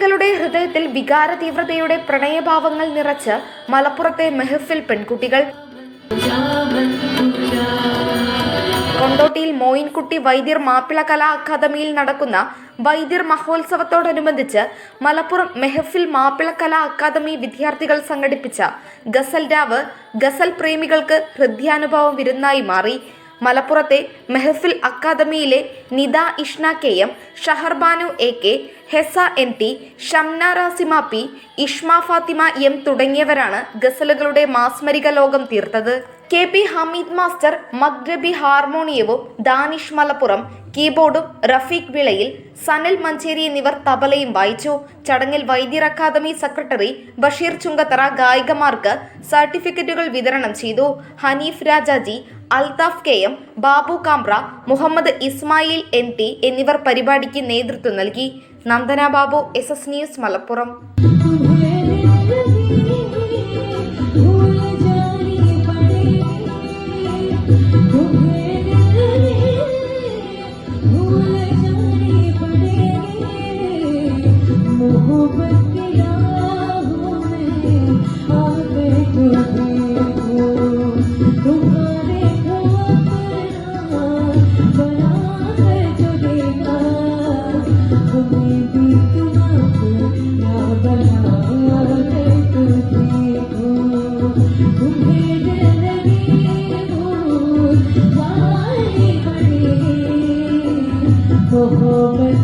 സാഹചര്യത്തിൽ വികാര തീവ്രതയുടെ പ്രണയഭാവങ്ങൾ നിറച്ച് മലപ്പുറത്തെ മെഹഫിൽ പെൺകുട്ടികൾ. കൊണ്ടോട്ടിയിൽ മോയിൻകുട്ടി വൈദ്യർ മാപ്പിള കലാ അക്കാദമിയിൽ നടക്കുന്ന വൈദ്യർ മഹോത്സവത്തോടനുബന്ധിച്ച് മലപ്പുറം മെഹഫിൽ മാപ്പിള കലാ അക്കാദമി വിദ്യാർത്ഥികൾ സംഘടിപ്പിച്ച ഗസൽ രാവ് ഗസൽ പ്രേമികൾക്ക് ഹൃദയാനുഭവം വിരുന്നായി മാറി. മലപ്പുറത്തെ Mehfil അക്കാദമിയിലെ Nida Ishna K M Shaharbanu A K Hesa N T Shamna Rasima P Ishma Fathima M തുടങ്ങിയവരാണ് ഗസലുകളുടെ മാസ്മരിക ലോകം തീർത്തത്. K P Hameed master Magrabi ഹാർമോണിയവും Danish Malappuram കീബോർഡും റഫീഖ് വിളയിൽ സനൽ മഞ്ചേരി എന്നിവർ തബലയും വായിച്ചു. ചടങ്ങിൽ വൈദ്യർ അക്കാദമി സെക്രട്ടറി ബഷീർ ചുങ്കത്തറ ഗായികമാർക്ക് സർട്ടിഫിക്കറ്റുകൾ വിതരണം ചെയ്തു. Haneef Rajaji Althaf K M Babu Kambra Muhammad Ismail N T എന്നിവർ പരിപാടിക്ക് നേതൃത്വം നൽകി Nandana Babu S S news Malappuram तुम्हारे Oh, oh,